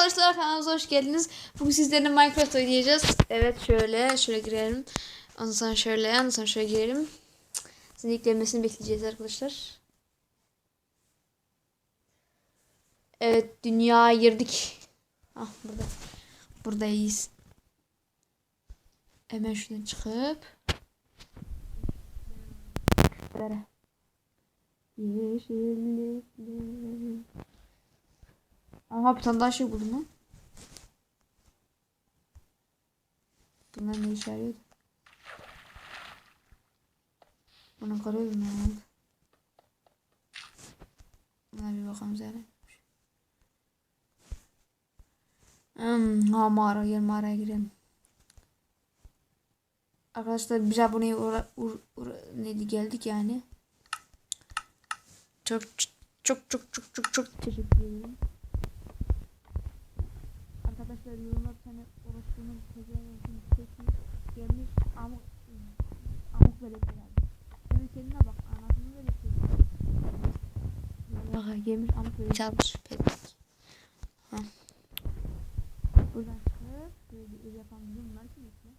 arkadaşlar kanalımıza hoş geldiniz. Bugün sizlerle Minecraft oynayacağız. Evet şöyle şöyle girelim. Ondan sonra şöyle ondan sonra şöyle girelim. Sizin yüklenmesini bekleyeceğiz arkadaşlar. Evet dünya girdik. Ah burada. Buradayız. Hemen şuradan çıkıp. Böyle. Aha bir tane daha şey buldum lan. Bunlar ne işe yarıyordu? Bunu kırıyorum ya. Buna bir bakalım zaten. Hmm, ha mağara gel mağaraya girelim. Arkadaşlar bir aboneye uğra, uğra, uğra, neydi geldik yani. Çok çok çok çok çok çok teşekkür ederim. Arkadaşlar yorumlar bir tane orospu'nun tezahürünün sesi gelmiş amuk amuk böyle herhalde. Senin kendine bak anasını böyle Bak gelmiş amuk böyle çalmış pedik. Ha. Buradan çıkıp şöyle bir yapalım. Bunlar kim yapıyor?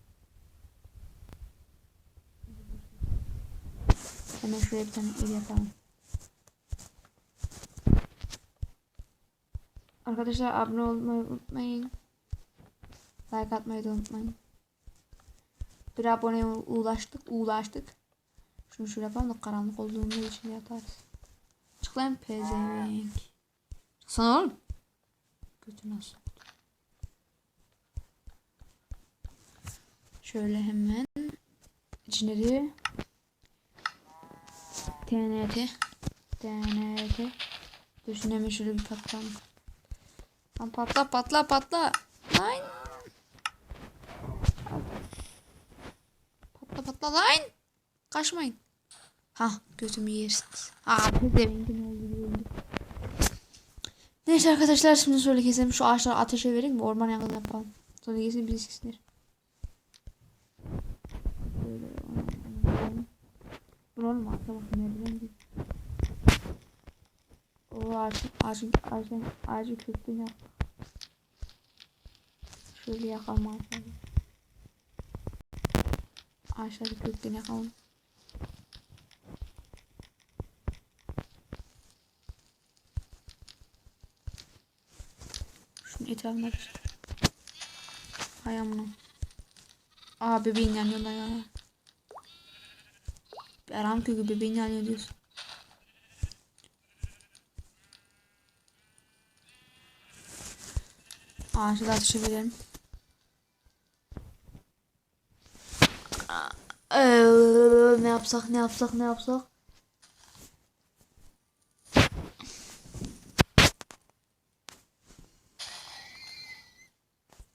Hemen şöyle bir tane ev yapalım. Arkadaşlar abone olmayı unutmayın. Like atmayı da unutmayın. Bir aboneye ulaştık, ulaştık. Şunu şöyle yapalım da karanlık olduğunda içinde yatarız. Çık lan pezevenk. Sana oğlum. Kötü nasıl? Şöyle hemen içleri TNT TNT hemen şöyle bir patlayalım. Lan patla patla patla. Lan. Patla patla lan. Kaçmayın. Ha gözümü yersiniz. Aa pezevenkin oldu öldü. Neyse arkadaşlar şimdi şöyle keselim. Şu ağaçları ateşe verelim mi? Orman yangını yapalım. Sonra kesin bizi siksinler. Bu oğlum arka bak merdiven gibi. O ağacın ağacın ağacın ağacın kökünü yap. Şöyle yakalım ağaçları. Ağaçları kökünü yakalım. Şunun etrafına bir. Hay amına. Aa bebeğin yanıyorlar ya. Aram kökü bebeğin yanıyor diyorsun. Ağaçı da ateşe verelim. Ee, ne yapsak ne yapsak ne yapsak.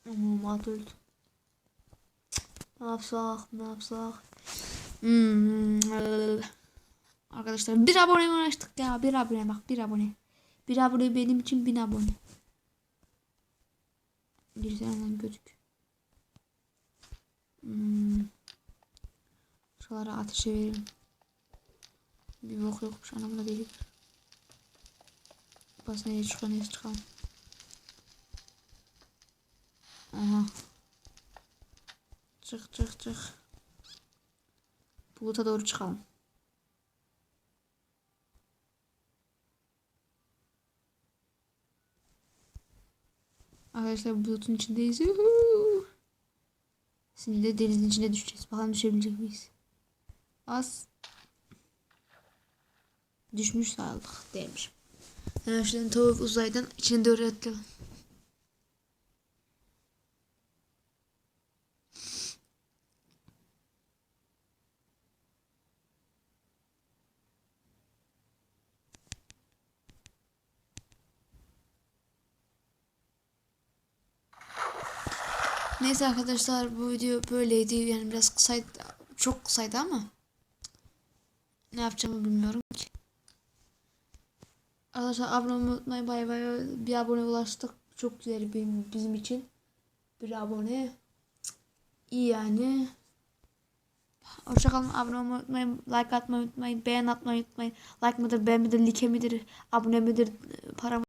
Aman at öldü. Ne yapsak ne yapsak. Hmm. Arkadaşlar bir abone uğraştık ya bir abone bak bir abone. Bir abone benim için bin abone. Bir tane gözük. Hmm. Şuralara ateşe verelim. Bir bok yokmuş anamla delik. Bas nereye çıkalım nereye çıkalım. Aha. Çık çık çık. Buluta doğru çıkalım. Arkadaşlar bulutun içindeyiz. Şimdi de denizin içine düşeceğiz. Bakalım düşebilecek miyiz? Az. Düşmüş sağlık değilmiş. Hemen şuradan tavuk uzaydan doğru atlayalım. Neyse arkadaşlar bu video böyleydi. Yani biraz kısaydı. Çok kısaydı ama. Ne yapacağımı bilmiyorum ki. Arkadaşlar abone olmayı unutmayın. Bay bay. Bir abone ulaştık. Çok güzel benim, bizim için. Bir abone. İyi yani. Hoşçakalın. Abone olmayı unutmayın. Like atmayı unutmayın. Beğen atmayı unutmayın. Like mıdır, beğen midir, like midir, abone midir, para